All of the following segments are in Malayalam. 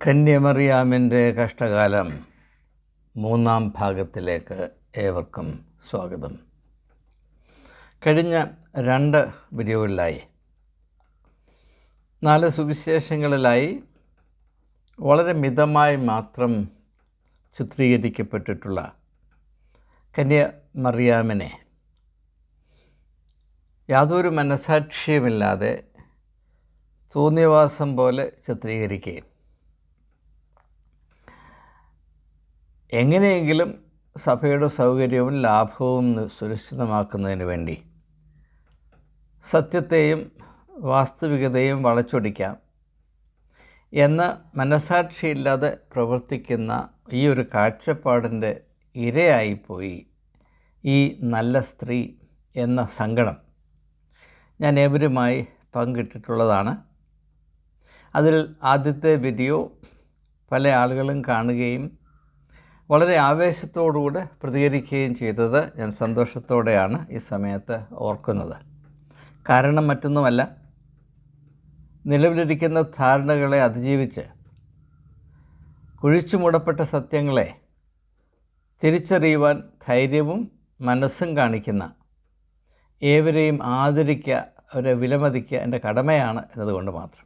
കന്യമറിയാമിന്റെ കഷ്ടകാലം മൂന്നാം ഭാഗത്തിലേക്ക് ഏവർക്കും സ്വാഗതം. കഴിഞ്ഞ രണ്ട് വീഡിയോകളിലായി നാല് സുവിശേഷങ്ങളിലായി വളരെ മിതമായി മാത്രം ചിത്രീകരിക്കപ്പെട്ടിട്ടുള്ള കന്യമറിയാമിനെ യാതൊരു മനസാക്ഷിയുമില്ലാതെ തോന്നിയവാസം പോലെ ചിത്രീകരിക്കുകയും എങ്ങനെയെങ്കിലും സഭയുടെ സൗകര്യവും ലാഭവും സുരക്ഷിതമാക്കുന്നതിന് വേണ്ടി സത്യത്തെയും വാസ്തവികതയും വളച്ചൊടിക്കാം എന്ന മനസാക്ഷിയില്ലാതെ പ്രവർത്തിക്കുന്ന ഈ ഒരു കാഴ്ചപ്പാടിന്റെ ഇരയായിപ്പോയി ഈ നല്ല സ്ത്രീ എന്ന സങ്കടം ഞാൻ ഏവരുമായി പങ്കിട്ടിട്ടുള്ളതാണ്. അതിൽ ആദ്യത്തെ വീഡിയോ പല ആളുകളും കാണുകയും വളരെ ആവേശത്തോടുകൂടെ പ്രതികരിക്കുകയും ചെയ്തത് ഞാൻ സന്തോഷത്തോടെയാണ് ഈ സമയത്ത് ഓർക്കുന്നത്. കാരണം മറ്റൊന്നുമല്ല നിലവിലിരിക്കുന്ന ധാരണകളെ അതിജീവിച്ച് കുഴിച്ചു മൂടപ്പെട്ട സത്യങ്ങളെ തിരിച്ചറിയുവാൻ ധൈര്യവും മനസ്സും കാണിക്കുന്ന ഏവരെയും ആദരിക്കുക അവരെ വിലമതിക്കുക എന്റെ കടമയാണ് എന്നതുകൊണ്ട് മാത്രം.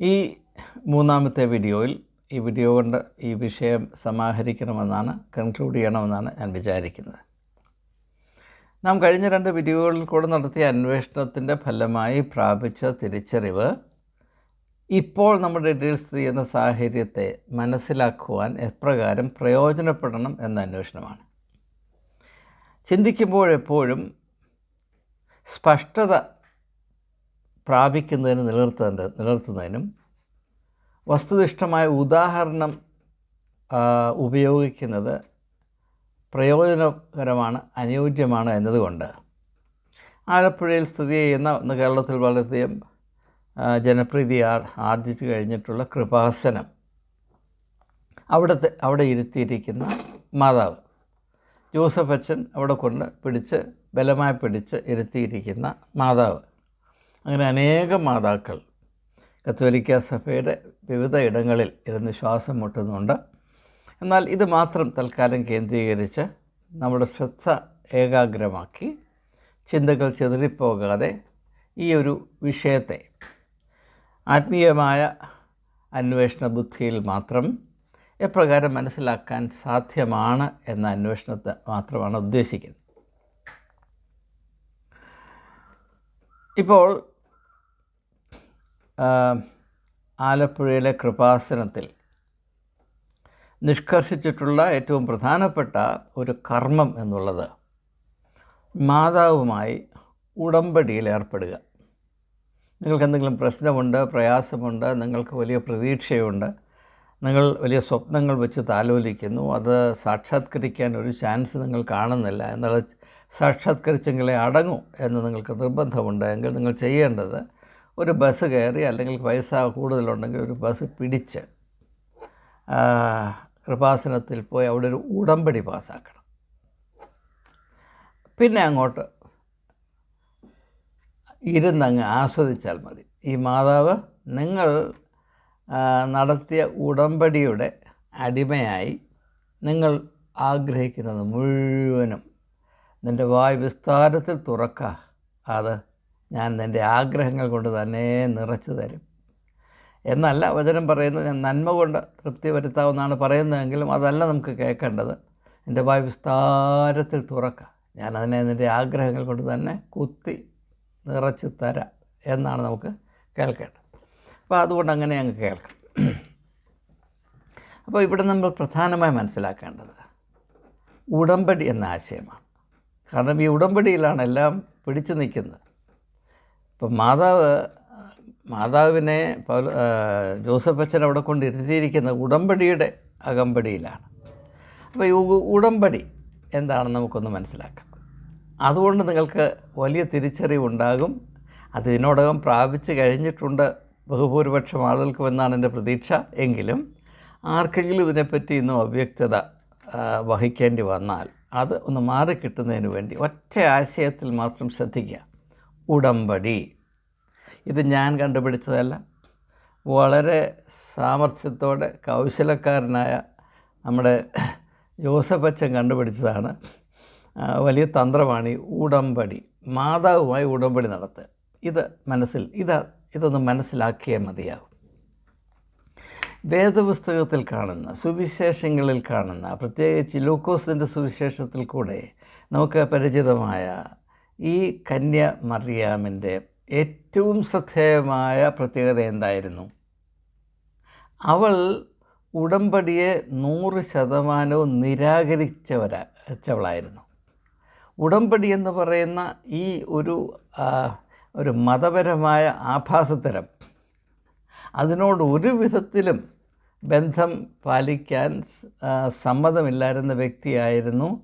ഈ മൂന്നാമത്തെ വീഡിയോയിൽ ഈ വീഡിയോ കൊണ്ട് ഈ വിഷയം സമാഹരിക്കണമെന്നാണ് കൺക്ലൂഡ് ചെയ്യണമെന്നാണ് ഞാൻ വിചാരിക്കുന്നത്. നാം കഴിഞ്ഞ രണ്ട് വീഡിയോകളിൽ കൂടെ നടത്തിയ അന്വേഷണത്തിന്റെ ഫലമായി പ്രാപിച്ച തിരിച്ചറിവ് ഇപ്പോൾ നമ്മുടെ ഇടയിൽ സ്ഥിതി ചെയ്യുന്ന സാഹചര്യത്തെ മനസ്സിലാക്കുവാൻ എപ്രകാരം പ്രയോജനപ്പെടണം എന്ന അന്വേഷണമാണ്. ചിന്തിക്കുമ്പോഴെപ്പോഴും സ്പഷ്ടത പ്രാപിക്കുന്നതിന് നിലനിർത്തേണ്ട നിലനിർത്തുന്നതിനും വസ്തുനിഷ്ഠമായ ഉദാഹരണം ഉപയോഗിക്കുന്നത് പ്രയോജനകരമാണ് അനുയോജ്യമാണ് എന്നതുകൊണ്ട്. ആലപ്പുഴയിൽ സ്ഥിതി ചെയ്യുന്ന ഇന്ന് കേരളത്തിൽ വളരെയധികം ജനപ്രീതി ആർജിച്ചു കഴിഞ്ഞിട്ടുള്ള കൃപാസനം. അവിടുത്തെ അവിടെ ഇരുത്തിയിരിക്കുന്ന മാതാവ് ജോസഫ് അച്ഛൻ അവിടെ കൊണ്ട് പിടിച്ച് ബലമായി പിടിച്ച് ഇരുത്തിയിരിക്കുന്ന മാതാവ്. അങ്ങനെ അനേകം മാതാക്കൾ കത്തോലിക്ക സഭയുടെ വിവിധ ഇടങ്ങളിൽ ഇരുന്ന് ശ്വാസം മുട്ടുന്നുണ്ട്. എന്നാൽ ഇത് മാത്രം തൽക്കാലം കേന്ദ്രീകരിച്ച് നമ്മുടെ ശ്രദ്ധ ഏകാഗ്രമാക്കി ചിന്തകൾ ചെതറിപ്പോകാതെ ഈ ഒരു വിഷയത്തെ ആത്മീയമായ അന്വേഷണ ബുദ്ധിയിൽ മാത്രം എപ്രകാരം മനസ്സിലാക്കാൻ സാധ്യമാണ് എന്ന അന്വേഷണത്തെ മാത്രമാണ് ഉദ്ദേശിക്കുന്നത്. ഇപ്പോൾ ആലപ്പുഴയിലെ കൃപാസനത്തിൽ നിഷ്കർഷിച്ചിട്ടുള്ള ഏറ്റവും പ്രധാനപ്പെട്ട ഒരു കർമ്മം എന്നുള്ളത് മാതാവുമായി ഉടമ്പടിയിൽ ഏർപ്പെടുക. നിങ്ങൾക്ക് എന്തെങ്കിലും പ്രശ്നമുണ്ട് പ്രയാസമുണ്ട് നിങ്ങൾക്ക് വലിയ പ്രതീക്ഷയുണ്ട് നിങ്ങൾ വലിയ സ്വപ്നങ്ങൾ വെച്ച് താലോലിക്കുന്നു അത് സാക്ഷാത്കരിക്കാൻ ഒരു ചാൻസ് നിങ്ങൾ കാണുന്നില്ല എന്നാൽ സാക്ഷാത്കരിച്ചെങ്കിലേ അടങ്ങൂ എന്ന് നിങ്ങൾക്ക് നിർബന്ധമുണ്ട് എങ്കിൽ നിങ്ങൾ ചെയ്യേണ്ടത് ഒരു ബസ് കയറി അല്ലെങ്കിൽ പൈസ കൂടുതലുണ്ടെങ്കിൽ ഒരു ബസ് പിടിച്ച് കൃപാസനത്തിൽ പോയി അവിടെ ഒരു ഉടമ്പടി പാസ്സാക്കണം. പിന്നെ അങ്ങോട്ട് ഇരുന്നങ്ങ് ആസ്വദിച്ചാൽ മതി. ഈ മാതാവ് നിങ്ങൾ നടത്തിയ ഉടമ്പടിയുടെ അടിമയായി നിങ്ങൾ ആഗ്രഹിക്കുന്നത് മുഴുവനും നിന്റെ വായ് വിസ്താരത്തിൽ തുറക്കുക അത് ഞാൻ നിന്റെ ആഗ്രഹങ്ങൾ കൊണ്ട് തന്നെ നിറച്ചു തരും. എന്നല്ല വചനം പറയുന്നത് ഞാൻ നന്മ കൊണ്ട് തൃപ്തി വരുത്താവുന്നതാണ് പറയുന്നതെങ്കിലും അതല്ല നമുക്ക് കേൾക്കേണ്ടത്. എന്റെ വായ് വിസ്താരത്തിൽ തുറക്കുക. ഞാനതിനെ നിന്റെ ആഗ്രഹങ്ങൾ കൊണ്ട് തന്നെ കുത്തി നിറച്ച് തരാം എന്നാണ് നമുക്ക് കേൾക്കേണ്ടത്. അപ്പോൾ അതുകൊണ്ട് അങ്ങനെ അങ്ങ് കേൾക്കാം. അപ്പോൾ ഇവിടെ നമ്മൾ പ്രധാനമായി മനസ്സിലാക്കേണ്ടത് ഉടമ്പടി എന്ന ആശയമാണ്. കാരണം ഈ ഉടമ്പടിയിലാണ് എല്ലാം പിടിച്ചു നിൽക്കുന്നത്. ഇപ്പം മാതാവ് മാതാവിനെ പൗല ജോസഫ് അച്ഛൻ അവിടെ കൊണ്ട് ഇരുത്തിയിരിക്കുന്ന ഉടമ്പടിയുടെ അകമ്പടിയിലാണ്. അപ്പോൾ ഈ ഉടമ്പടി എന്താണെന്ന് നമുക്കൊന്ന് മനസ്സിലാക്കാം. അതുകൊണ്ട് നിങ്ങൾക്ക് വലിയ തിരിച്ചറിവുണ്ടാകും. അത് ഇതിനോടകം പ്രാപിച്ചു കഴിഞ്ഞിട്ടുണ്ട്. ബഹുഭൂരിപക്ഷം ആളുകൾക്കും എന്നാണ് എന്റെ പ്രതീക്ഷ. എങ്കിലും ആർക്കെങ്കിലും ഇതിനെപ്പറ്റി ഇന്നും അവ്യക്തത വഹിക്കേണ്ടി വന്നാൽ അത് ഒന്ന് മാറിക്കിട്ടുന്നതിന് വേണ്ടി ഒറ്റ ആശയത്തിൽ മാത്രം ശ്രദ്ധിക്കുക. ഉടമ്പടി. ഇത് ഞാൻ കണ്ടുപിടിച്ചതല്ല. വളരെ സാമർഥ്യത്തോടെ കൗശലക്കാരനായ നമ്മുടെ ജോസഫച്ചൻ കണ്ടുപിടിച്ചതാണ്. ആ, വലിയ തന്ത്രമാണ് ഈ ഉടമ്പടി. മാതാവുമായി ഉടമ്പടി നടത്തുക ഇത് മനസ്സിൽ ഇത് ഇതൊന്ന് മനസ്സിലാക്കിയേ മതിയാവും. വേദപുസ്തകത്തിൽ കാണുന്ന സുവിശേഷങ്ങളിൽ കാണുന്ന പ്രത്യേകിച്ച് ലൂക്കോസിന്റെ സുവിശേഷത്തിൽ കൂടെ നമുക്ക് പരിചിതമായ ഈ കന്യ മറിയാമിന്റെ ഏറ്റവും ശ്രദ്ധേയമായ പ്രത്യേകത എന്തായിരുന്നു? അവൾ ഉടമ്പടിയെ നൂറ് ശതമാനവും നിരാകരിച്ചവരാ ച്ചവളായിരുന്നു. ഉടമ്പടി എന്ന് പറയുന്ന ഈ ഒരു ഒരു മതപരമായ ആഭാസത്തരം അതിനോട് ഒരു വിധത്തിലും ബന്ധം പാലിക്കാൻ സമ്മതമില്ലായിരുന്ന വ്യക്തിയായിരുന്നു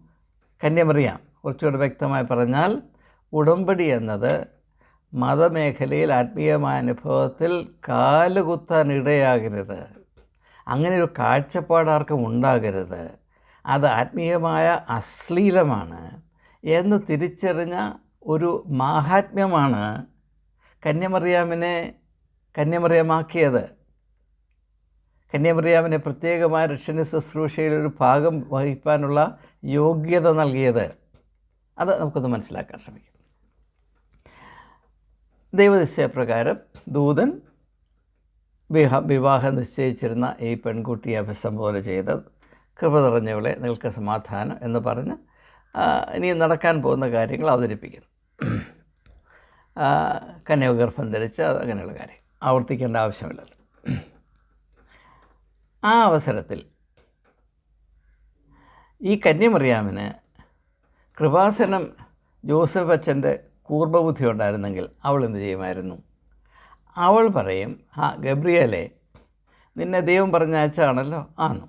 കന്യമറിയാം. കുറച്ചുകൂടെ വ്യക്തമായി പറഞ്ഞാൽ ഉടമ്പടി എന്നത് മതമേഖലയിൽ ആത്മീയമായ അനുഭവത്തിൽ കാലുകുത്താൻ ഇടയാകരുത്. അങ്ങനെ ഒരു കാഴ്ചപ്പാട് ആർക്കും ഉണ്ടാകരുത്. അത് ആത്മീയമായ അശ്ലീലമാണ് എന്ന് തിരിച്ചറിഞ്ഞ ഒരു മാഹാത്മ്യമാണ് കന്യമറിയാമിനെ കന്യമറിയാമാക്കിയത്. കന്യമറിയാമിനെ പ്രത്യേകമായ രക്ഷണ ശുശ്രൂഷയിൽ ഒരു ഭാഗം വഹിക്കാനുള്ള യോഗ്യത നൽകിയത്. അത് നമുക്കൊന്ന് മനസ്സിലാക്കാൻ ശ്രമിക്കാം. ദൈവനിശ്ചയപ്രകാരം ദൂതൻ വിവാഹ വിവാഹം നിശ്ചയിച്ചിരുന്ന ഈ പെൺകുട്ടിയെ അഭിസംബോധന ചെയ്ത് കൃപ നിറഞ്ഞവളെ നിങ്ങൾക്ക് സമാധാനം എന്ന് പറഞ്ഞ് ഇനി നടക്കാൻ പോകുന്ന കാര്യങ്ങൾ അവതരിപ്പിക്കുന്നു. കന്യാഗർഭം ധരിച്ച് അങ്ങനെയുള്ള കാര്യം. ആവർത്തിക്കേണ്ട ആവശ്യമില്ലല്ലോ. ആ അവസരത്തിൽ ഈ കന്യമറിയാമിന് കൃപാസനം ജോസഫ് അച്ഛന്റെ കൂർമ്മബുദ്ധി ഉണ്ടായിരുന്നെങ്കിൽ അവൾ എന്ത് ചെയ്യുമായിരുന്നു? അവൾ പറയും ആ ഗബ്രിയലെ നിന്നെ ദൈവം പറഞ്ഞ അയച്ചാണല്ലോ ആന്നു.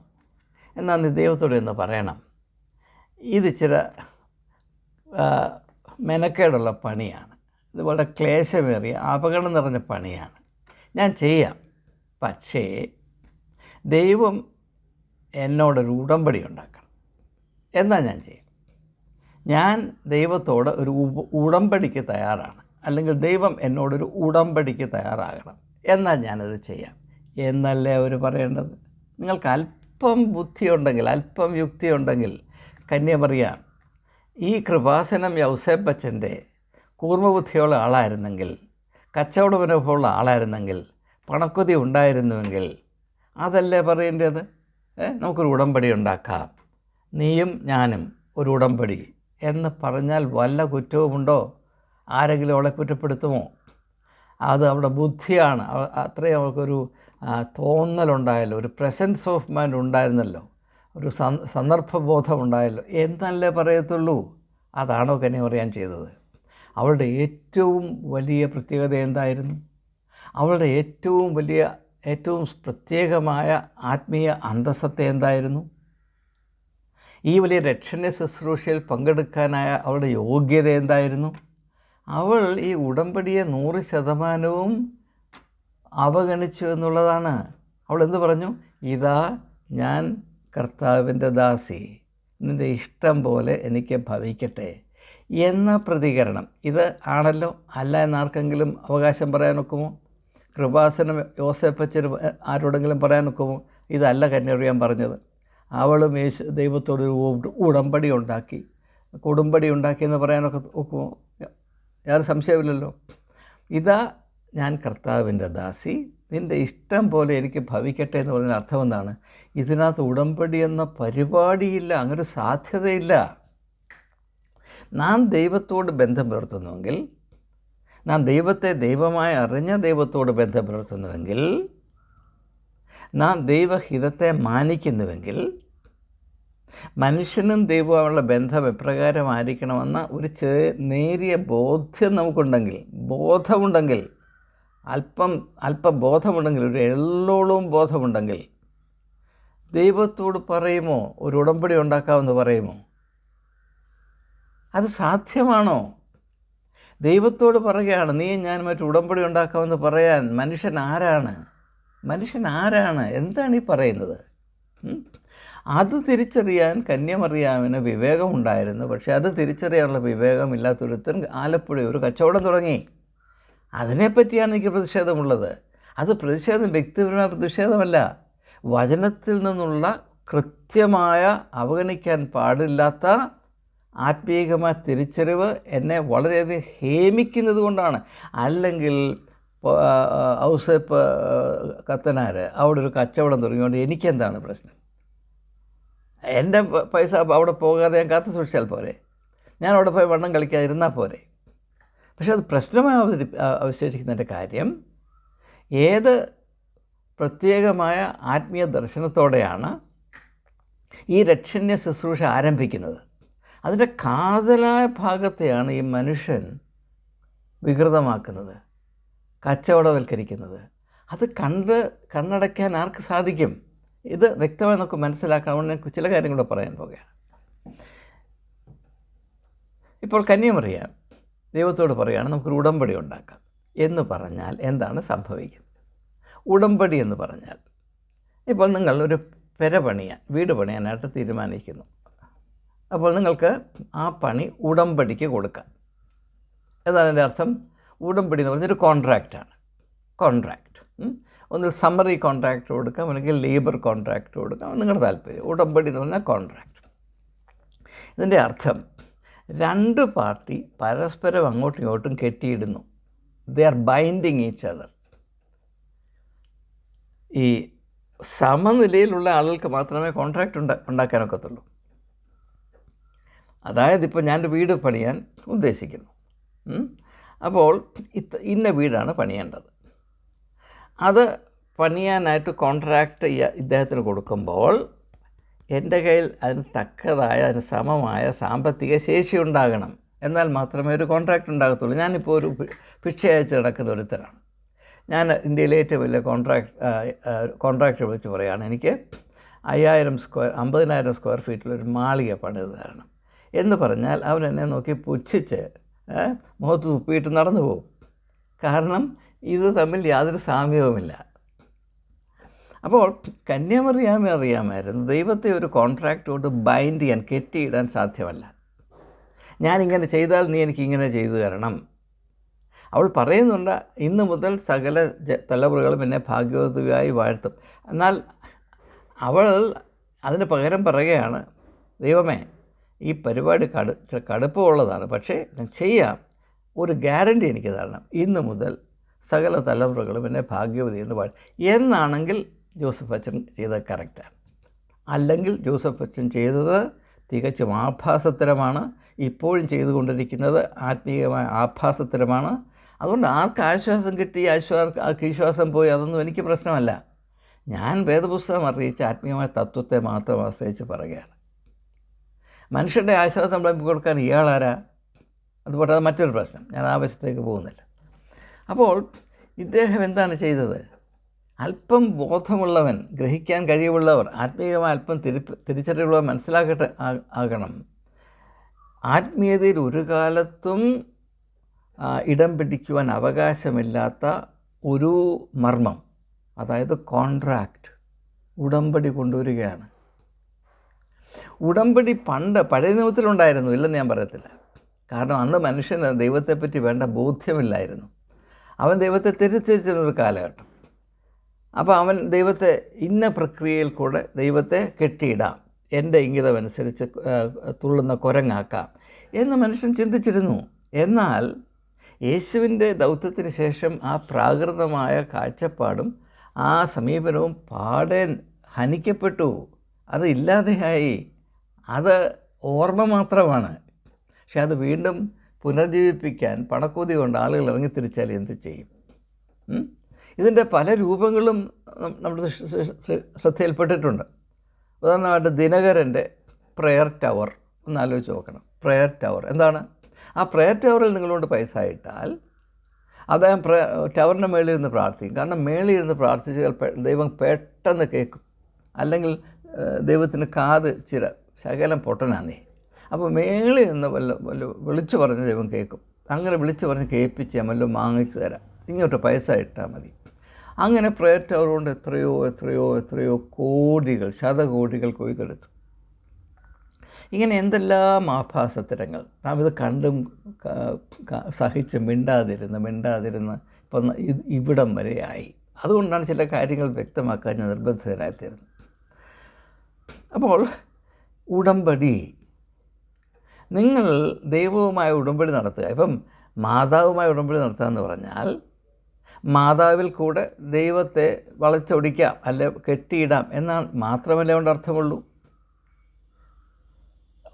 എന്നാൽ നീ ദൈവത്തോട് എന്ന് പറയണം. ഇത് ചില മെനക്കേടുള്ള പണിയാണ്. ഇത് വളരെ ക്ലേശമേറിയ അപകടം നിറഞ്ഞ പണിയാണ്. ഞാൻ ചെയ്യാം. പക്ഷേ ദൈവം എന്നോടൊരു ഉടമ്പടി ഉണ്ടാക്കണം. എന്നാൽ ഞാൻ ചെയ്യും? ഞാൻ ദൈവത്തോട് ഒരു ഉടമ്പടിക്ക് തയ്യാറാണ്. അല്ലെങ്കിൽ ദൈവം എന്നോടൊരു ഉടമ്പടിക്ക് തയ്യാറാകണം. എന്നാൽ ഞാനത് ചെയ്യാം. എന്നല്ലേ അവർ പറയേണ്ടത്? നിങ്ങൾക്ക് അല്പം ബുദ്ധിയുണ്ടെങ്കിൽ അല്പം യുക്തിയുണ്ടെങ്കിൽ കന്യമറിയ. ഈ കൃപാസനം യൗസേപ്പ് ബച്ചന്റെ കൂർമ്മബുദ്ധിയുള്ള ആളായിരുന്നെങ്കിൽ കച്ചവടമനുഭവമുള്ള ആളായിരുന്നെങ്കിൽ പണക്കൊതി ഉണ്ടായിരുന്നുവെങ്കിൽ അതല്ലേ പറയേണ്ടത്? നമുക്കൊരു ഉടമ്പടി ഉണ്ടാക്കാം. നീയും ഞാനും ഒരു ഉടമ്പടി എന്ന് പറഞ്ഞാൽ വല്ല കുറ്റവുമുണ്ടോ? ആരെങ്കിലും അവളെ കുറ്റപ്പെടുത്തുമോ? അത് അവളുടെ ബുദ്ധിയാണ്. അത്രയും അവൾക്കൊരു തോന്നലുണ്ടായല്ലോ. ഒരു പ്രസൻസ് ഓഫ് മൈൻഡ് ഉണ്ടായിരുന്നല്ലോ. ഒരു സന്- സന്ദർഭബോധം ഉണ്ടായല്ലോ എന്നല്ലേ പറയത്തുള്ളൂ? അതാണോ കന്യ പറയാൻ ചെയ്തത്. അവളുടെ ഏറ്റവും വലിയ പ്രത്യേകത എന്തായിരുന്നു? അവളുടെ ഏറ്റവും വലിയ ഏറ്റവും പ്രത്യേകമായ ആത്മീയ അന്തസ്സത്തെ എന്തായിരുന്നു? ഈ വലിയ രക്ഷണ ശുശ്രൂഷയിൽ പങ്കെടുക്കാനായ അവളുടെ യോഗ്യത എന്തായിരുന്നു? അവൾ ഈ ഉടമ്പടിയെ നൂറ് ശതമാനവും അവഗണിച്ചു എന്നുള്ളതാണ്. അവൾ എന്ത് പറഞ്ഞു? ഇതാ ഞാൻ കർത്താവിന്റെ ദാസി. നിന്റെ ഇഷ്ടം പോലെ എനിക്ക് ഭവിക്കട്ടെ. എന്ന പ്രതികരണം. ഇത് ആണല്ലോ? അല്ല എന്നാർക്കെങ്കിലും അവകാശം പറയാനൊക്കുമോ? കൃപാസനം യോസേപ്പച്ചന് ആരോടെങ്കിലും പറയാനൊക്കുമോ? ഇതല്ല കന്യറിയാൻ പറഞ്ഞത്. അവളും യേശു ദൈവത്തോട് ഉടമ്പടി ഉണ്ടാക്കി. കുടുംബടി ഉണ്ടാക്കി എന്ന് പറയാനൊക്കെ ഒക്കുമോ യാതൊരു സംശയമില്ലല്ലോ ഇതാ ഞാൻ കർത്താവിന്റെ ദാസി നിന്റെ ഇഷ്ടം പോലെ എനിക്ക് ഭവിക്കട്ടെ എന്ന് പറഞ്ഞ അർത്ഥം എന്താണ് ഇതിനകത്ത് ഉടമ്പടി എന്ന പരിപാടിയില്ല അങ്ങനൊരു സാധ്യതയില്ല. നാം ദൈവത്തോട് ബന്ധം പുലർത്തുന്നുവെങ്കിൽ നാം ദൈവത്തെ ദൈവമായി അറിഞ്ഞ ദൈവത്തോട് ബന്ധം പുലർത്തുന്നുവെങ്കിൽ നാം ദൈവഹിതത്തെ മാനിക്കുന്നുവെങ്കിൽ മനുഷ്യനും ദൈവവുമുള്ള ബന്ധം എപ്രകാരമായിരിക്കണമെന്ന ഒരു നേരിയ ബോധ്യം നമുക്കുണ്ടെങ്കിൽ ബോധമുണ്ടെങ്കിൽ അല്പം അല്പം ബോധമുണ്ടെങ്കിൽ ഒരു എള്ളോളവും ബോധമുണ്ടെങ്കിൽ ദൈവത്തോട് പറയുമോ? ഒരു ഉടമ്പടി ഉണ്ടാക്കാമെന്ന് പറയുമോ? അത് സാധ്യമാണോ? ദൈവത്തോട് പറയുകയാണ് നീ ഞാൻ മറ്റു ഉടമ്പടി ഉണ്ടാക്കാമെന്ന് പറയാൻ മനുഷ്യൻ ആരാണ്? മനുഷ്യൻ ആരാണ്? എന്താണ് ഈ പറയുന്നത്? അത് തിരിച്ചറിയാൻ കന്യമറിയാമിന് വിവേകമുണ്ടായിരുന്നു. പക്ഷേ അത് തിരിച്ചറിയാനുള്ള വിവേകമില്ലാത്തൊരുത്തൻ ആലപ്പുഴ ഒരു കച്ചവടം തുടങ്ങി. അതിനെപ്പറ്റിയാണ് എനിക്ക് പ്രതിഷേധമുള്ളത്. അത് പ്രതിഷേധം വ്യക്തിപരമായ പ്രതിഷേധമല്ല. വചനത്തിൽ നിന്നുള്ള കൃത്യമായ അവഗണിക്കാൻ പാടില്ലാത്ത ആത്മീയമായ തിരിച്ചറിവ് എന്നെ വളരെയധികം ഹേമിക്കുന്നത് കൊണ്ടാണ്. അല്ലെങ്കിൽ ഔസേപ്പ് കത്തനാർ അവിടെ ഒരു കച്ചവടം തുടങ്ങിയോണ്ട് എനിക്കെന്താണ് പ്രശ്നം? എന്റെ പൈസ അവിടെ പോകാതെ ഞാൻ കാത്തു സൂക്ഷിച്ചാൽ പോരെ. ഞാൻ അവിടെ പോയി വണ്ണം കളിക്കാതിരുന്നാൽ പോരെ. പക്ഷെ അത് പ്രശ്നമായി അവതരി അവശേഷിക്കുന്നതിന്റെ കാര്യം ഏത് പ്രത്യേകമായ ആത്മീയ ദർശനത്തോടെയാണ് ഈ രക്ഷണ്യ ശുശ്രൂഷ ആരംഭിക്കുന്നത്? അതിന്റെ കാതലായ ഭാഗത്തെയാണ് ഈ മനുഷ്യൻ വികൃതമാക്കുന്നത് കച്ചവടവൽക്കരിക്കുന്നത്. അത് കണ്ട് കണ്ണടയ്ക്കാൻ ആർക്ക് സാധിക്കും? ഇത് വ്യക്തമായി നമുക്ക് മനസ്സിലാക്കണം അതുകൊണ്ട് ഞാൻ ചില കാര്യങ്ങൾ പറയാൻ പോകുകയാണ് ഇപ്പോൾ കന്യമറിയാം ദൈവത്തോട് പറയുകയാണ് നമുക്കൊരു ഉടമ്പടി ഉണ്ടാക്കാം. എന്ന് പറഞ്ഞാൽ എന്താണ് സംഭവിക്കുന്നത്? ഉടമ്പടി എന്ന് പറഞ്ഞാൽ ഇപ്പോൾ നിങ്ങൾ ഒരു പെര പണിയാൻ വീട് പണിയാനായിട്ട് തീരുമാനിക്കുന്നു. അപ്പോൾ നിങ്ങൾക്ക് ആ പണി ഉടമ്പടിക്ക് കൊടുക്കാം. എന്താണ് എന്റെ അർത്ഥം. ഉടമ്പടി എന്ന് പറഞ്ഞൊരു കോൺട്രാക്റ്റാണ് കോൺട്രാക്റ്റ് ഒന്നിൽ സമ്മറി കോൺട്രാക്റ്റ് കൊടുക്കാം അല്ലെങ്കിൽ ലേബർ കോൺട്രാക്റ്റ് കൊടുക്കാം നിങ്ങളുടെ താല്പര്യം. ഉടമ്പടി എന്ന് പറഞ്ഞാൽ കോൺട്രാക്റ്റ് ഇതിന്റെ അർത്ഥം രണ്ട് പാർട്ടി പരസ്പരം അങ്ങോട്ടും ഇങ്ങോട്ടും കെട്ടിയിടുന്നു. They are binding each other ഈ സമനിലയിലുള്ള ആളുകൾക്ക് മാത്രമേ കോൺട്രാക്റ്റ് ഉണ്ടാ ഉണ്ടാക്കാനൊക്കത്തുള്ളൂ. അതായത് ഇപ്പോൾ ഞാനൊരു വീട് പണിയാൻ ഉദ്ദേശിക്കുന്നു. അപ്പോൾ ഇന്ന വീടാണ് പണിയേണ്ടത്. അത് പണിയാനായിട്ട് കോൺട്രാക്റ്റ് ഇദ്ദേഹത്തിന് കൊടുക്കുമ്പോൾ എന്റെ കയ്യിൽ അതിന് തക്കതായ അതിന് സമമായ സാമ്പത്തിക ശേഷി ഉണ്ടാകണം. എന്നാൽ മാത്രമേ ഒരു കോൺട്രാക്റ്റ് ഉണ്ടാകത്തുള്ളൂ. ഞാനിപ്പോൾ ഒരു ഭിക്ഷ അയച്ച് നടക്കുന്ന ഒരുത്തരാണ് ഞാൻ ഇന്ത്യയിലെ ഏറ്റവും വലിയ കോൺട്രാക്ട് കോൺട്രാക്റ്റ് വിളിച്ച് പറയുകയാണ്. എനിക്ക് അയ്യായിരം സ്ക്വയർ അമ്പതിനായിരം സ്ക്വയർ ഫീറ്റിലൊരു മാളിക പണിത് തരണം. എന്ന് പറഞ്ഞാൽ അവൻ എന്നെ നോക്കി പുച്ഛിച്ച് മുഖത്ത് തുപ്പിയിട്ട് നടന്നു പോകും. കാരണം ഇത് തമ്മിൽ യാതൊരു സാമ്യവുമില്ല. അപ്പോൾ കന്യാമറിയാമെ അറിയാമായിരുന്നു. ദൈവത്തെ ഒരു കോൺട്രാക്റ്റ് കൊണ്ട് ബൈൻഡ് ചെയ്യാൻ കെട്ടിയിടാൻ സാധ്യമല്ല. ഞാനിങ്ങനെ ചെയ്താൽ നീ എനിക്ക് ഇങ്ങനെ ചെയ്തു തരണം. അവൾ പറയുന്നുണ്ട് ഇന്ന് മുതൽ സകല തലമുറകളും എന്നെ ഭാഗ്യവതിയായി വാഴ്ത്തും. എന്നാൽ അവൾ അതിന് പകരം പറയുകയാണ് ദൈവമേ ഈ പരിപാടി കടു കടുപ്പമുള്ളതാണ്. പക്ഷേ ഞാൻ ചെയ്യാം. ഒരു ഗ്യാരണ്ടി എനിക്ക് തരണം. ഇന്ന് മുതൽ സകല തലമുറകളും എന്നെ ഭാഗ്യവതി എന്ന് പാടും. എന്നാണെങ്കിൽ ജോസഫ് അച്ഛൻ ചെയ്തത് കറക്റ്റാണ് അല്ലെങ്കിൽ ജോസഫ് അച്ഛൻ ചെയ്തത് തികച്ചും ആഭാസത്തരമാണ്. ഇപ്പോഴും ചെയ്തുകൊണ്ടിരിക്കുന്നത് ആത്മീയമായ ആഭാസത്തരമാണ്. അതുകൊണ്ട് ആർക്ക് ആശ്വാസം കിട്ടി ആശ്വാസം ആർക്ക് വിശ്വാസം പോയി അതൊന്നും എനിക്ക് പ്രശ്നമല്ല. ഞാൻ വേദപുസ്തകം അറിയിച്ച ആത്മീയമായ തത്വത്തെ മാത്രം ആശ്രയിച്ച് പറയുകയാണ്. മനുഷ്യരുടെ ആശ്വാസം വിളമ്പി കൊടുക്കാൻ ഇയാളാരാ? അതുപോലെ അത് മറ്റൊരു പ്രശ്നം. ഞാൻ ആ വശത്തേക്ക് പോകുന്നില്ല. അപ്പോൾ ഇദ്ദേഹം എന്താണ് ചെയ്തത്? അല്പം ബോധമുള്ളവൻ ഗ്രഹിക്കാൻ കഴിവുള്ളവർ ആത്മീയമായ അല്പം തിരിപ്പ് തിരിച്ചറിവുള്ളവർ മനസ്സിലാക്കട്ടെ ആകണം. ആത്മീയതയിൽ ഒരു കാലത്തും ഇടം പിടിക്കുവാൻ അവകാശമില്ലാത്ത ഒരു മർമ്മം അതായത് കോൺട്രാക്റ്റ് ഉടമ്പടി കൊണ്ടുവരികയാണ്. ഉടമ്പടി പണ്ട് പഴയ നിയമത്തിലുണ്ടായിരുന്നു ഇല്ലെന്ന് ഞാൻ പറയത്തില്ല. കാരണം അന്ന് മനുഷ്യന് ദൈവത്തെപ്പറ്റി വേണ്ട ബോധ്യമില്ലായിരുന്നു. അവൻ ദൈവത്തെ തിരിച്ചറിച്ചിരുന്നൊരു കാലഘട്ടം. അപ്പോൾ അവൻ ദൈവത്തെ ഇന്ന പ്രക്രിയയിൽ കൂടെ ദൈവത്തെ കെട്ടിയിടാം. എന്റെ ഇംഗിതമനുസരിച്ച് തുള്ളുന്ന കുരങ്ങാക്കാം എന്ന് മനുഷ്യൻ ചിന്തിച്ചിരുന്നു. എന്നാൽ യേശുവിന്റെ ദൗത്യത്തിന് ശേഷം ആ പ്രാകൃതമായ കാഴ്ചപ്പാടും ആ സമീപനവും പാടെ ഹനിക്കപ്പെട്ടു. അത് ഇല്ലാതെയായി. അത് ഓർമ്മ മാത്രമാണ്. പക്ഷെ അത് വീണ്ടും പുനർജീവിപ്പിക്കാൻ പണക്കൊതി കൊണ്ട് ആളുകൾ ഇറങ്ങിത്തിരിച്ചാൽ എന്ത് ചെയ്യും? ഇതിന്റെ പല രൂപങ്ങളും നമ്മുടെ ശ്ര- ശ്ര- ശ്ര- ശ്രദ്ധയിൽപ്പെട്ടിട്ടുണ്ട്. ഉദാഹരണമായിട്ട് ദിനകരന്റെ പ്രെയർ ടവർ ഒന്ന് ആലോചിച്ച് നോക്കണം. പ്രെയർ ടവർ എന്താണ്? ആ പ്രെയർ ടവറിൽ നിങ്ങളോട് പൈസ ഇട്ടാൽ അദ്ദേഹം പ്ര ടവറിന്റെ മേളിൽ ഇരുന്ന് പ്രാർത്ഥിക്കും. കാരണം മേളിൽ ഇരുന്ന് പ്രാർത്ഥിച്ചാൽ ദൈവം പെട്ടെന്ന് കേൾക്കും. അല്ലെങ്കിൽ ദൈവത്തിന് കാത് ചിര ശകലം പൊട്ടനാന്നേ. അപ്പോൾ മേളിൽ നിന്ന് വല്ല വല്ല വിളിച്ചു പറഞ്ഞ് ദൈവം കേൾക്കും. അങ്ങനെ വിളിച്ചു പറഞ്ഞ് കേൾപ്പിച്ച് ഞാൻ വല്ലതും വാങ്ങിച്ചു തരാം. ഇങ്ങോട്ട് പൈസ ഇട്ടാൽ മതി. അങ്ങനെ പ്രയർ എത്രയോ എത്രയോ എത്രയോ കോടികൾ ശതകോടികൾ കൊയ്തെടുത്തു. ഇങ്ങനെ എന്തെല്ലാം ആഭാസത്തരങ്ങൾ. നാം ഇത് കണ്ടും സഹിച്ച് മിണ്ടാതിരുന്ന് മിണ്ടാതിരുന്ന് ഇപ്പം ഇവിടം വരെ വരെയായി അതുകൊണ്ടാണ് ചില കാര്യങ്ങൾ വ്യക്തമാക്കാൻ ഞാൻ നിർബന്ധിതനായിത്തീരുന്നത് അപ്പോൾ ഉടമ്പടി നിങ്ങൾ ദൈവവുമായി ഉടമ്പടി നടത്തുക. ഇപ്പം മാതാവുമായി ഉടമ്പടി നടത്തുക എന്ന് പറഞ്ഞാൽ മാതാവിൽ കൂടെ ദൈവത്തെ വളച്ചൊടിക്കാം അല്ലെ കെട്ടിയിടാം എന്നാണ് മാത്രമല്ലേ കൊണ്ട് അർത്ഥമുള്ളൂ.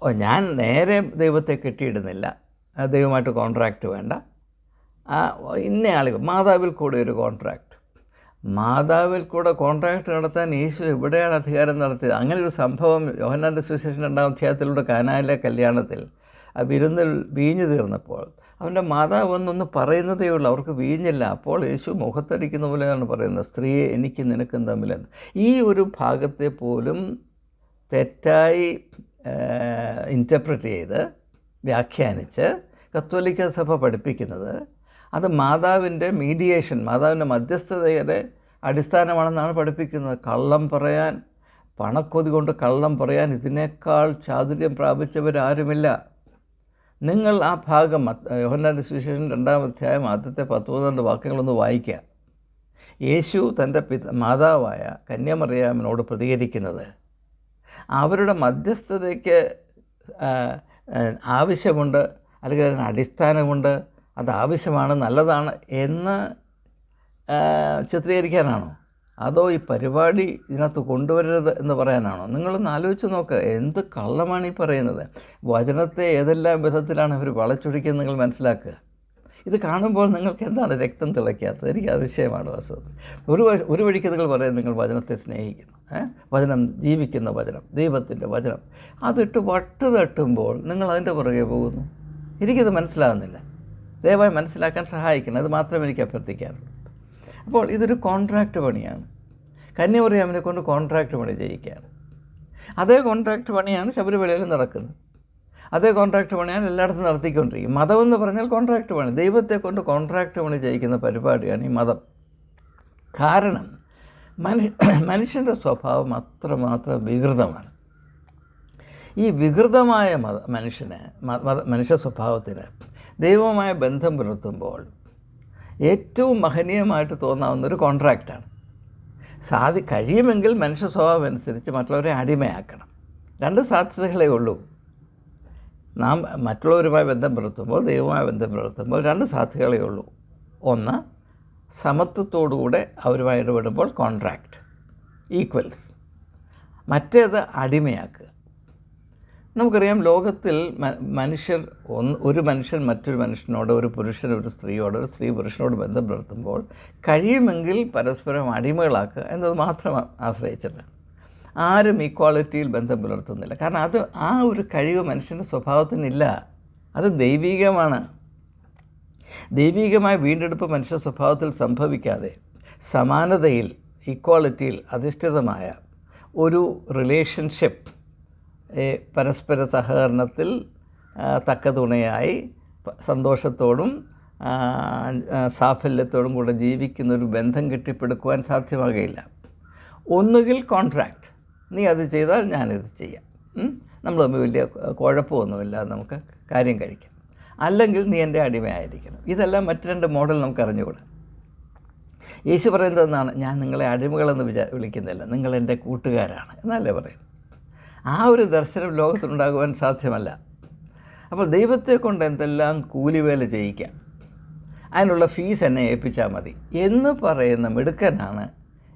ഓ ഞാൻ നേരെ ദൈവത്തെ കെട്ടിയിടുന്നില്ല. ദൈവമായിട്ട് കോൺട്രാക്റ്റ് വേണ്ട. ആ ഇന്ന ആളുകൾ മാതാവിൽ കൂടെ ഒരു കോൺട്രാക്റ്റ് മാതാവിൽ കൂടെ കോൺട്രാക്ട് നടത്താൻ യേശു എവിടെയാണ് അധികാരം നടത്തിയത്? അങ്ങനെ ഒരു സംഭവം യോഹന്നാന്റെ സുവിശേഷൻ രണ്ടാം അധ്യായത്തിലൂടെ കാനായിലെ കല്യാണത്തിൽ ആ വിരുന്നിൽ വീഞ്ഞു തീർന്നപ്പോൾ അവന്റെ മാതാവ് എന്നൊന്ന് പറയുന്നതേ ഉള്ളൂ അവർക്ക് വീഞ്ഞില്ല. അപ്പോൾ യേശു മുഖത്തടിക്കുന്ന പോലെയാണ് പറയുന്നത് സ്ത്രീയെ എനിക്ക് നിനക്കും തമ്മിലെന്ന്. ഈ ഒരു ഭാഗത്തെ പോലും തെറ്റായി ഇന്റർപ്രറ്റ് ചെയ്ത് വ്യാഖ്യാനിച്ച് കത്തോലിക്ക സഭ പഠിപ്പിക്കുന്നത് അത് മാതാവിന്റെ മീഡിയേഷൻ മാതാവിന്റെ മധ്യസ്ഥതയുടെ അടിസ്ഥാനമാണെന്നാണ് പഠിപ്പിക്കുന്നത്. കള്ളം പറയാൻ പണക്കൊതി കൊണ്ട് കള്ളം പറയാൻ ഇതിനേക്കാൾ ചാതുര്യം പ്രാപിച്ചവരാരുമില്ല. നിങ്ങൾ ആ ഭാഗം യോഹന്നാന്റെ സുവിശേഷൻ രണ്ടാം അധ്യായം ആദ്യത്തെ പത്ത് പന്ത്രണ്ട് വാക്യങ്ങളൊന്ന് വായിക്കുക. യേശു തന്റെ പിത മാതാവായ കന്യാമറിയാമിനോട് പ്രതികരിക്കുന്നത്. അവരുടെ മധ്യസ്ഥതയ്ക്ക് ആവശ്യമുണ്ട് അല്ലെങ്കിൽ അതിന് അടിസ്ഥാനമുണ്ട് അത് ആവശ്യമാണ് നല്ലതാണ് എന്ന് ചിത്രീകരിക്കാനാണോ? അതോ ഈ പരിപാടി ഇതിനകത്ത് കൊണ്ടുവരരുത് എന്ന് പറയാനാണോ? നിങ്ങളൊന്ന് ആലോചിച്ച് നോക്ക് എന്ത് കള്ളമാണ് ഈ പറയുന്നത്? വചനത്തെ ഏതെല്ലാം വിധത്തിലാണ് അവർ വളച്ചൊടിക്കുന്നത് നിങ്ങൾ മനസ്സിലാക്കുക. ഇത് കാണുമ്പോൾ നിങ്ങൾക്ക് എന്താണ് രക്തം തിളയ്ക്കാത്തത്? എനിക്ക് അതിശയമാണ് വാസ്തവത്തിൽ. ഒരു ഒരു വഴിക്ക് നിങ്ങൾ പറയും നിങ്ങൾ വചനത്തെ സ്നേഹിക്കുന്നു വചനം ജീവിക്കുന്ന വചനം ദൈവത്തിന്റെ വചനം. അതിട്ട് വട്ട് തട്ടുമ്പോൾ നിങ്ങൾ അതിന്റെ പുറകെ പോകുന്നു. എനിക്കിത് മനസ്സിലാകുന്നില്ല. ദയവായി മനസ്സിലാക്കാൻ സഹായിക്കണം. അത് മാത്രമേ എനിക്ക് അഭ്യർത്ഥിക്കാറുള്ളൂ. അപ്പോൾ ഇതൊരു കോൺട്രാക്റ്റ് പണിയാണ്. കന്യാമറിയാമിനെ കൊണ്ട് കോൺട്രാക്റ്റ് പണി ചെയ്യിക്കുകയാണ്. അതേ കോൺട്രാക്റ്റ് പണിയാണ് ശബരിമലയിൽ നടക്കുന്നത്. അതേ കോൺട്രാക്ട് പണിയാണ് എല്ലായിടത്തും നടത്തിക്കൊണ്ടിരിക്കും മതം എന്ന് പറഞ്ഞാൽ കോൺട്രാക്ട് പണി. ദൈവത്തെ കൊണ്ട് കോൺട്രാക്ട് പണി ചെയ്യിക്കുന്ന പരിപാടിയാണ് ഈ മതം. കാരണം മനുഷ്യ മനുഷ്യന്റെ സ്വഭാവം അത്രമാത്രം വികൃതമാണ്. ഈ വികൃതമായ മത മനുഷ്യന് മനുഷ്യ സ്വഭാവത്തിന് ദൈവവുമായ ബന്ധം പുലർത്തുമ്പോൾ ഏറ്റവും മഹനീയമായിട്ട് തോന്നാവുന്ന ഒരു കോൺട്രാക്റ്റാണ് സാധി കഴിയുമെങ്കിൽ മനുഷ്യ സ്വഭാവം അനുസരിച്ച് മറ്റുള്ളവരെ അടിമയാക്കണം. രണ്ട് സാധ്യതകളേ ഉള്ളൂ. നാം മറ്റുള്ളവരുമായി ബന്ധം പുലർത്തുമ്പോൾ ദൈവവുമായി ബന്ധം പുലർത്തുമ്പോൾ രണ്ട് സാധ്യതകളേ ഉള്ളൂ. ഒന്ന് സമത്വത്തോടുകൂടെ അവരുമായി ഇടപെടുമ്പോൾ കോൺട്രാക്റ്റ് ഈക്വൽസ് മറ്റേത് അടിമയാക്കുക. നമുക്കറിയാം ലോകത്തിൽ മനുഷ്യർ ഒന്ന് ഒരു മനുഷ്യൻ മറ്റൊരു മനുഷ്യനോട് ഒരു പുരുഷൻ ഒരു സ്ത്രീയോട് ഒരു സ്ത്രീ പുരുഷനോട് ബന്ധം പുലർത്തുമ്പോൾ കഴിയുമെങ്കിൽ പരസ്പരം അടിമകളാക്കുക എന്നത് മാത്രം ആശ്രയിച്ചിട്ട് ആരും ഈക്വാളിറ്റിയിൽ ബന്ധം പുലർത്തുന്നില്ല. കാരണം അത് ആ ഒരു കഴിവ് മനുഷ്യന്റെ സ്വഭാവത്തിനില്ല. അത് ദൈവീകമാണ്. ദൈവീകമായ വീണ്ടെടുപ്പ് മനുഷ്യ സ്വഭാവത്തിൽ സംഭവിക്കാതെ സമാനതയിൽ ഈക്വാളിറ്റിയിൽ അധിഷ്ഠിതമായ ഒരു റിലേഷൻഷിപ്പ് പരസ്പര സഹകരണത്തിൽ തക്ക തുണയായി സന്തോഷത്തോടും സാഫല്യത്തോടും കൂടെ ജീവിക്കുന്ന ഒരു ബന്ധം കെട്ടിപ്പടുക്കുവാൻ സാധ്യമാകുകയില്ല ഒന്നുകിൽ കോൺട്രാക്റ്റ് നീ അത് ചെയ്താൽ ഞാനിത് ചെയ്യാം. നമ്മൾ തമ്മിൽ വലിയ കുഴപ്പമൊന്നുമില്ല. നമുക്ക് കാര്യം കഴിക്കാം. അല്ലെങ്കിൽ നീ എന്റെ അടിമയായിരിക്കണം. ഇതെല്ലാം മറ്റു രണ്ട് മോഡൽ നമുക്ക് അറിഞ്ഞുകൂടാ യേശു പറയുന്നത് എന്നാണ് ഞാൻ നിങ്ങളെ അടിമകളെന്ന് വിചാ വിളിക്കുന്നില്ല. നിങ്ങൾ എന്റെ കൂട്ടുകാരാണ് എന്നല്ലേ പറയുന്നത്. ആ ഒരു ദർശനം ലോകത്തുണ്ടാകുവാൻ സാധ്യമല്ല. അപ്പോൾ ദൈവത്തെ കൊണ്ട് എന്തെല്ലാം കൂലിവേല ചെയ്യിക്കാം? അതിനുള്ള ഫീസ് എന്നെ ഏൽപ്പിച്ചാൽ മതി. എന്ന് പറയുന്ന മിടുക്കനാണ്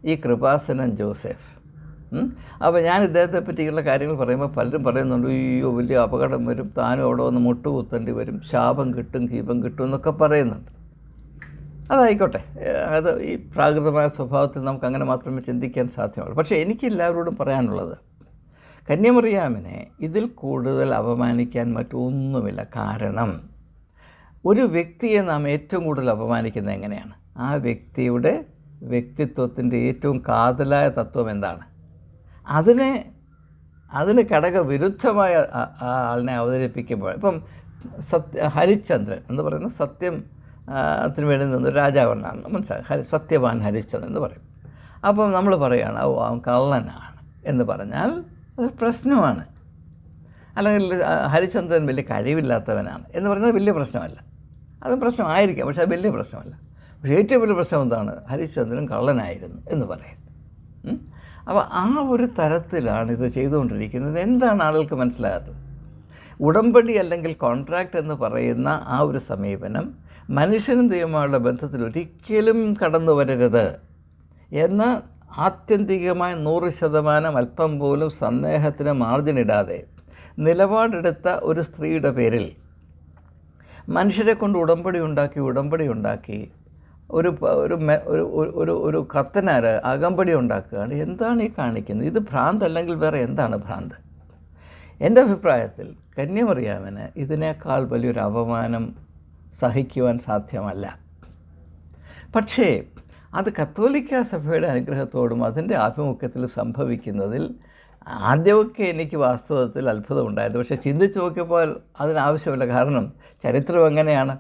ഈ കൃപാസനൻ ജോസഫ്. അപ്പോൾ ഞാൻ ഇദ്ദേഹത്തെ പറ്റിയുള്ള കാര്യങ്ങൾ പറയുമ്പോൾ പലരും പറയുന്നുണ്ട് അയ്യോ വലിയ അപകടം വരും താനും അവിടെ വന്ന് മുട്ടുകുത്തേണ്ടി വരും ശാപം കിട്ടും കീപം കിട്ടും എന്നൊക്കെ പറയുന്നുണ്ട്. അതായിക്കോട്ടെ. അത് ഈ പ്രാകൃതമായ സ്വഭാവത്തിൽ നമുക്ക് അങ്ങനെ മാത്രമേ ചിന്തിക്കാൻ സാധ്യമുള്ളൂ പക്ഷേ എനിക്ക് എല്ലാവരോടും പറയാനുള്ളത് കന്യമറിയാമിനെ ഇതിൽ കൂടുതൽ അപമാനിക്കാൻ മറ്റൊന്നുമില്ല. കാരണം ഒരു വ്യക്തിയെ നാം ഏറ്റവും കൂടുതൽ അപമാനിക്കുന്നത് എങ്ങനെയാണ്? ആ വ്യക്തിയുടെ വ്യക്തിത്വത്തിന്റെ ഏറ്റവും കാതലായ തത്വം എന്താണ്? അതിനെ അതിന് ഘടകവിരുദ്ധമായ ആളിനെ അവതരിപ്പിക്കുമ്പോൾ ഇപ്പം സത്യ ഹരിശ്ചന്ദ്രൻ എന്ന് പറയുന്ന സത്യം ത്തിന് വേണ്ടി നിന്ന് രാജാവെന്നാണ്. മനസ്സിലായി? ഹരി സത്യവാൻ ഹരിശ്ചന്ദ്രൻ എന്ന് പറയും. അപ്പം നമ്മൾ പറയുകയാണ് അവൻ കള്ളനാണ് എന്ന് പറഞ്ഞാൽ അത് പ്രശ്നമാണ്. അല്ലെങ്കിൽ ഹരിചന്ദ്രൻ വലിയ കഴിവില്ലാത്തവനാണ് എന്ന് പറയുന്നത് വലിയ പ്രശ്നമല്ല. അതും പ്രശ്നമായിരിക്കാം പക്ഷേ അത് വലിയ പ്രശ്നമല്ല. പക്ഷേ ഏറ്റവും വലിയ പ്രശ്നം എന്താണ്? ഹരിചന്ദ്രൻ കള്ളനായിരുന്നു എന്ന് പറയാം. അപ്പോൾ ആ ഒരു തരത്തിലാണ് ഇത് ചെയ്തുകൊണ്ടിരിക്കുന്നത്. എന്താണ് ആളുകൾക്ക് മനസ്സിലാകാത്തത്? ഉടമ്പടി അല്ലെങ്കിൽ കോൺട്രാക്റ്റ് എന്ന് പറയുന്ന ആ ഒരു സമീപനം മനുഷ്യനും ദൈവമായുള്ള ബന്ധത്തിൽ ഒരിക്കലും കടന്നു വരരുത് എന്ന് ആത്യന്തികമായി നൂറ് ശതമാനം അല്പം പോലും സന്ദേഹത്തിന് മാർജിനിടാതെ നിലപാടെടുത്ത ഒരു സ്ത്രീയുടെ പേരിൽ മനുഷ്യരെ കൊണ്ട് ഉടമ്പടി ഉണ്ടാക്കി ഉടമ്പടി ഉണ്ടാക്കി ഒരു ഒരു ഒരു ഒരു കത്തനാര് അകമ്പടി ഉണ്ടാക്കുകയാണ്. എന്താണ് ഈ കാണിക്കുന്നത്? ഇത് ഭ്രാന്ത് അല്ലെങ്കിൽ വേറെ എന്താണ് ഭ്രാന്ത്? എന്റെ അഭിപ്രായത്തിൽ കന്യമറിയാമന് ഇതിനേക്കാൾ വലിയൊരു അപമാനം സഹിക്കുവാൻ സാധ്യമല്ല. പക്ഷേ അത് കത്തോലിക്ക സഭയുടെ അനുഗ്രഹത്തോടും അതിന്റെ ആഭിമുഖ്യത്തിൽ സംഭവിക്കുന്നതിൽ ആദ്യമൊക്കെ എനിക്ക് വാസ്തവത്തിൽ അത്ഭുതമുണ്ടായിരുന്നു പക്ഷേ ചിന്തിച്ച് നോക്കിയപ്പോൾ അതിനാവശ്യമില്ല. കാരണം ചരിത്രം എങ്ങനെയാണ്?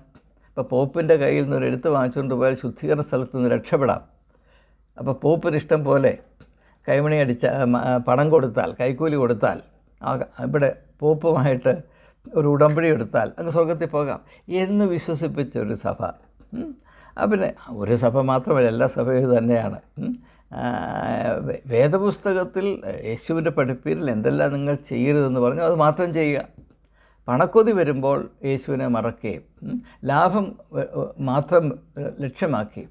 ഇപ്പോൾ പോപ്പിന്റെ കയ്യിൽ നിന്ന് ഒരു എടുത്ത് വാങ്ങിച്ചുകൊണ്ട് പോയാൽ ശുദ്ധീകരണ സ്ഥലത്ത് നിന്ന് രക്ഷപ്പെടാം. അപ്പോൾ പോപ്പിന് ഇഷ്ടം പോലെ കൈമണി അടിച്ച പണം കൊടുത്താൽ കൈക്കൂലി കൊടുത്താൽ ഇവിടെ പോപ്പുമായിട്ട് ഒരു ഉടമ്പടി എടുത്താൽ അങ്ങ് സ്വർഗത്തിൽ പോകാം എന്ന് വിശ്വസിപ്പിച്ച ഒരു സഭ. പിന്നെ ഒരു സഭ മാത്രമല്ല എല്ലാ സഭയും തന്നെയാണ്. വേദപുസ്തകത്തിൽ യേശുവിന്റെ പഠിപ്പീരിൽ എന്തെല്ലാം നിങ്ങൾ ചെയ്യരുതെന്ന് പറഞ്ഞു അത് മാത്രം ചെയ്യുക. പണക്കൊതി വരുമ്പോൾ യേശുവിനെ മറക്കുകയും ലാഭം മാത്രം ലക്ഷ്യമാക്കി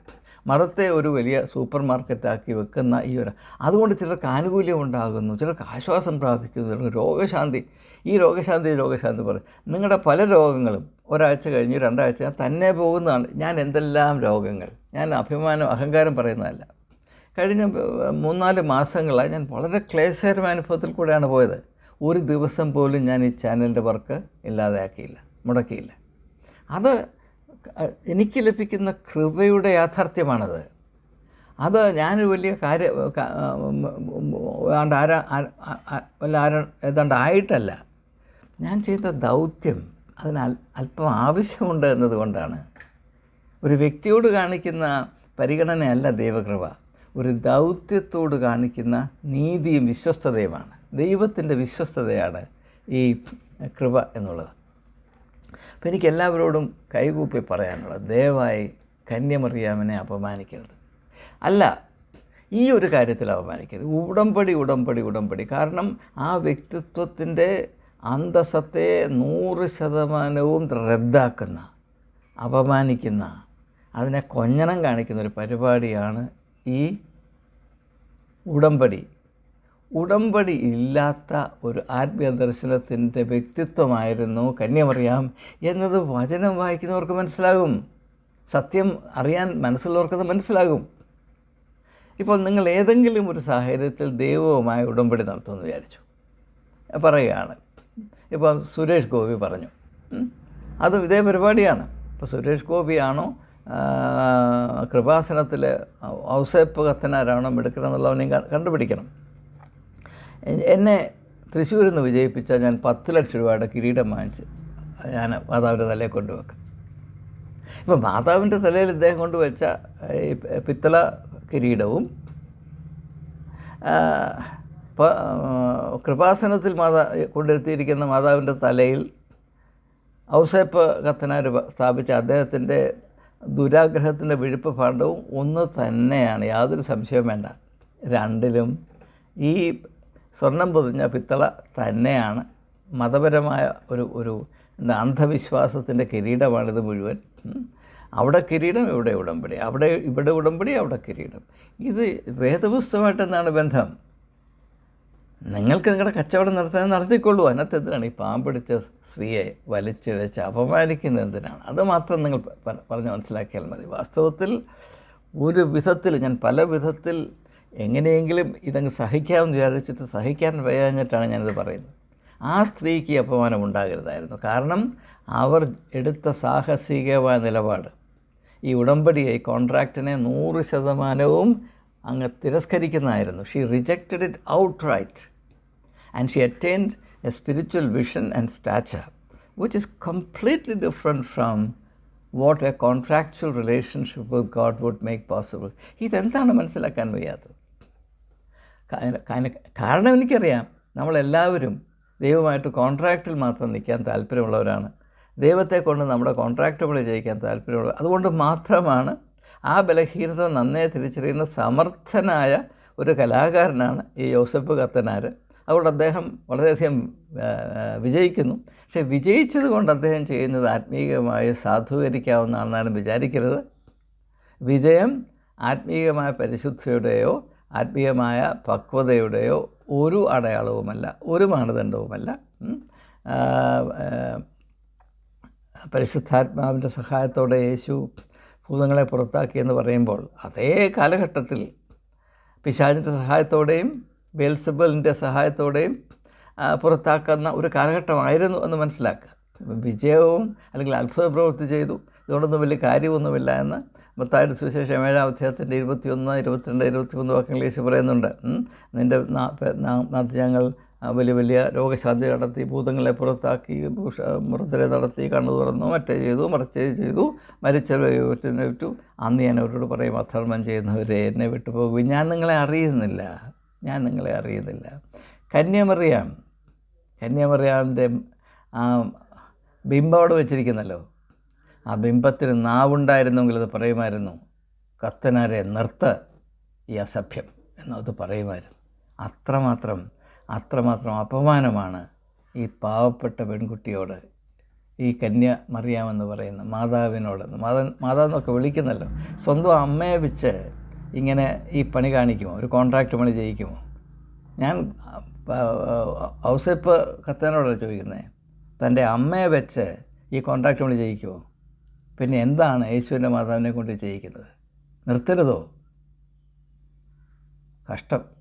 മതത്തെ ഒരു വലിയ സൂപ്പർ മാർക്കറ്റാക്കി വെക്കുന്ന ഈ ഒരു അതുകൊണ്ട് ചിലർക്ക് ആനുകൂല്യം ഉണ്ടാകുന്നു ചിലർക്ക് ആശ്വാസം പ്രാപിക്കുന്നു ചിലർക്ക് രോഗശാന്തി ഈ രോഗശാന്തി രോഗശാന്തി പറയും. നിങ്ങളുടെ പല രോഗങ്ങളും ഒരാഴ്ച കഴിഞ്ഞ് രണ്ടാഴ്ച തന്നെ പോകുന്നതാണ്. ഞാൻ എന്തെല്ലാം രോഗങ്ങൾ? ഞാൻ അഭിമാനം അഹങ്കാരം പറയുന്നതല്ല. കഴിഞ്ഞ മൂന്നാൽ മാസങ്ങളായി ഞാൻ വളരെ ക്ലേശകരമായ അനുഭവത്തിൽ കൂടെയാണ് പോയത്. ഒരു ദിവസം പോലും ഞാൻ ഈ ചാനലിന്റെ വർക്ക് ഇല്ലാതെയാക്കിയില്ല മുടക്കിയില്ല. അത് എനിക്ക് ലഭിക്കുന്ന കൃപയുടെ യാഥാർത്ഥ്യമാണത്. അത് ഞാനൊരു വലിയ കാര്യം ആരാ വല്ല ആരാ ഏതാണ്ട് ആയിട്ടല്ല. ഞാൻ ചെയ്ത ദൗത്യം അതിന് അല്പം ആവശ്യമുണ്ട് എന്നതുകൊണ്ടാണ്. ഒരു വ്യക്തിയോട് കാണിക്കുന്ന പരിഗണനയല്ല ദൈവകൃപ. ഒരു ദൗത്യത്തോട് കാണിക്കുന്ന നീതിയും വിശ്വസ്തതയുമാണ്. ദൈവത്തിന്റെ വിശ്വസ്തതയാണ് ഈ കൃപ എന്നുള്ളത്. അപ്പം എനിക്ക് എല്ലാവരോടും കൈകൂപ്പി പറയാനുള്ളത് ദയവായി കന്യമറിയാമനെ അപമാനിക്കരുത്. അല്ല ഈ ഒരു കാര്യത്തിൽ അപമാനിക്കരുത്. ഉടമ്പടി ഉടമ്പടി ഉടമ്പടി. കാരണം ആ വ്യക്തിത്വത്തിന്റെ അന്തസ്സത്തെ നൂറ് ശതമാനവും റദ്ദാക്കുന്ന അപമാനിക്കുന്ന അതിനെ കൊഞ്ഞണം കാണിക്കുന്ന ഒരു പരിപാടിയാണ് ഈ ഉടമ്പടി. ഉടമ്പടി ഇല്ലാത്ത ഒരു ആത്മീയ ദർശനത്തിന്റെ വ്യക്തിത്വമായിരുന്നു കന്യമറിയാം എന്നത് വചനം വായിക്കുന്നവർക്ക് മനസ്സിലാകും. സത്യം അറിയാൻ മനസ്സുള്ളവർക്കത് മനസ്സിലാകും. ഇപ്പോൾ നിങ്ങൾ ഏതെങ്കിലും ഒരു സാഹചര്യത്തിൽ ദൈവവുമായി ഉടമ്പടി നടത്തുമെന്ന് വിചാരിച്ചു. പറയുകയാണ് ഇപ്പോൾ സുരേഷ് ഗോപി പറഞ്ഞു. അത് ഇതേ പരിപാടിയാണ്. ഇപ്പോൾ സുരേഷ് ഗോപിയാണോ കൃപാസനത്തിൽ ഔസേപ്പ് കത്തനാരാണോ എടുക്കണമെന്നുള്ളവനെയും കണ്ടുപിടിക്കണം. എന്നെ തൃശ്ശൂരിൽ നിന്ന് വിജയിപ്പിച്ചാൽ ഞാൻ പത്ത് ലക്ഷം രൂപയുടെ കിരീടം വാങ്ങിച്ച് ഞാൻ മാതാവിന്റെ തലയിൽ കൊണ്ടുവെക്കും. ഇപ്പം മാതാവിന്റെ തലയിൽ ഇദ്ദേഹം കൊണ്ടുവച്ച ഈ പിത്തള കിരീടവും കൃപാസനത്തിൽ മാതാ കൊണ്ടിരുത്തിയിരിക്കുന്ന മാതാവിന്റെ തലയിൽ ഔസേപ്പ് കത്തനാർ സ്ഥാപിച്ച അദ്ദേഹത്തിന്റെ ദുരാഗ്രഹത്തിന്റെ വിഴുപ്പ് ഭാണ്ഡവും ഒന്ന് തന്നെയാണ്. യാതൊരു സംശയവും വേണ്ട. രണ്ടിലും ഈ സ്വർണം പൊതിഞ്ഞ പിത്തള തന്നെയാണ്. മതപരമായ ഒരു ഒരു എന്താ അന്ധവിശ്വാസത്തിന്റെ കിരീടമാണിത് മുഴുവൻ. അവിടെ കിരീടം ഇവിടെ ഉടമ്പടി. അവിടെ ഇവിടെ ഉടമ്പടി അവിടെ കിരീടം. ഇത് വേദപുസ്തകമായിട്ട് എന്താണ് ബന്ധം? നിങ്ങൾക്ക് നിങ്ങളുടെ കച്ചവടം നടത്താൻ നടത്തിക്കൊള്ളൂ. അതിനകത്ത് എന്തിനാണ് ഈ പാമ്പിടിച്ച സ്ത്രീയെ വലിച്ചിഴച്ച് അപമാനിക്കുന്ന എന്തിനാണ്? അത് മാത്രം നിങ്ങൾ പറഞ്ഞ് മനസ്സിലാക്കിയാൽ മതി. വാസ്തവത്തിൽ ഒരു വിധത്തിൽ ഞാൻ പല വിധത്തിൽ എങ്ങനെയെങ്കിലും ഇതങ്ങ് സഹിക്കാമെന്ന് വിചാരിച്ചിട്ട് സഹിക്കാൻ വയ്യാഞ്ഞിട്ടാണ് ഞാനിത് പറയുന്നത്. ആ സ്ത്രീക്ക് അപമാനം ഉണ്ടാകരുതായിരുന്നു. കാരണം അവർ എടുത്ത സാഹസികമായ നിലപാട് ഈ ഉടമ്പടിയെ കോൺട്രാക്റ്റിനെ നൂറ് ശതമാനവും അങ്ങ് തിരസ്കരിക്കുന്നതായിരുന്നു. She rejected it outright and she attained a spiritual vision and stature which is completely different from what a contractual relationship with God would make possible. ഇതെന്താണ് മനസ്സിലാക്കാൻ വയ്യാത്തത്? കാരണം എനിക്കറിയാം. നമ്മളെല്ലാവരും ദൈവമായിട്ട് കോൺട്രാക്റ്റിൽ മാത്രം നിൽക്കാൻ താല്പര്യമുള്ളവരാണ്. ദൈവത്തെ കൊണ്ട് നമ്മുടെ കോൺട്രാക്റ്റുകൾ ജയിക്കാൻ താല്പര്യമുള്ളത് അതുകൊണ്ട് മാത്രമാണ് ആ ബലഹീനത നന്നേ തിരിച്ചറിയുന്ന സമർത്ഥനായ ഒരു കലാകാരനാണ് ഈ യോസഫ് കത്തനാർ അതുകൊണ്ട് അദ്ദേഹം വളരെയധികം വിജയിക്കുന്നു. പക്ഷേ വിജയിച്ചത് കൊണ്ട് അദ്ദേഹം ചെയ്യുന്നത് ആത്മീയമായി സാധൂകരിക്കാവുന്നതാണെന്നാലും വിചാരിക്കരുത്. വിജയം ആത്മീയമായ പരിശുദ്ധിയുടെയോ ആത്മീയമായ പക്വതയുടെയോ ഒരു അടയാളവുമല്ല ഒരു മാനദണ്ഡവുമല്ല. പരിശുദ്ധാത്മാവിന്റെ സഹായത്തോടെ യേശു ഭൂതങ്ങളെ പുറത്താക്കി എന്ന് പറയുമ്പോൾ അതേ കാലഘട്ടത്തിൽ പിശാചിന്റെ സഹായത്തോടെയും ബേൽസബലിന്റെ സഹായത്തോടെയും പുറത്താക്കുന്ന ഒരു കാലഘട്ടമായിരുന്നു എന്ന് മനസ്സിലാക്കുക വിജയവും അല്ലെങ്കിൽ അത്ഭുത പ്രവൃത്തി ചെയ്തു ഇതുകൊണ്ടൊന്നും വലിയ കാര്യമൊന്നുമില്ല എന്ന് മത്തായുടെ സുവിശേഷം ഏഴാം അധ്യായത്തിന്റെ ഇരുപത്തിയൊന്ന് ഇരുപത്തിരണ്ട് ഇരുപത്തിമൂന്ന് വാക്യങ്ങൾ യേശു പറയുന്നുണ്ട്. നിന്റെ ഞങ്ങൾ വലിയ വലിയ രോഗശാന്തി നടത്തി ഭൂതങ്ങളെ പുറത്താക്കി മൃതരെ നടത്തി കണ്ണു തുറന്നു മറ്റേ ചെയ്തു മറിച്ചേ ചെയ്തു മരിച്ചവരെ വിറ്റു അന്ന് ഞാൻ അവരോട് പറയും അധർമ്മം ചെയ്യുന്നവരെ എന്നെ വിട്ടുപോകും ഞാൻ നിങ്ങളെ അറിയുന്നില്ല. ഞാൻ നിങ്ങളെ അറിയുന്നില്ല. കന്യാമറിയാം. കന്യാമറിയാമിന്റെ ആ ബിംബം അവിടെ വെച്ചിരിക്കുന്നല്ലോ. ആ ബിംബത്തിന് നാവുണ്ടായിരുന്നെങ്കിൽ അത് പറയുമായിരുന്നു കത്തനാരെ നിർത്ത് ഈ അസഭ്യം എന്നത് പറയുമായിരുന്നു. അത്രമാത്രം അത്രമാത്രം അപമാനമാണ് ഈ പാവപ്പെട്ട പെൺകുട്ടിയോട്. ഈ കന്യ മറിയാമെന്ന് പറയുന്ന മാതാവിനോട്. മാതാ മാതാവെന്നൊക്കെ വിളിക്കുന്നല്ലോ. സ്വന്തം അമ്മയെ വെച്ച് ഇങ്ങനെ ഈ പണി കാണിക്കുമോ? ഒരു കോൺട്രാക്റ്റ് പണി ചെയ്യിക്കുമോ? ഞാൻ ഔസേപ്പ് കത്തനോടാണ് ചോദിക്കുന്നത് തന്റെ അമ്മയെ വെച്ച് ഈ കോൺട്രാക്റ്റ് പണി ചെയ്യിക്കുമോ? പിന്നെ എന്താണ് യേശുവിന്റെ മാതാവിനെ കൊണ്ട് ചെയ്യിക്കുന്നത്? നിർത്തരുതോ? കഷ്ടം.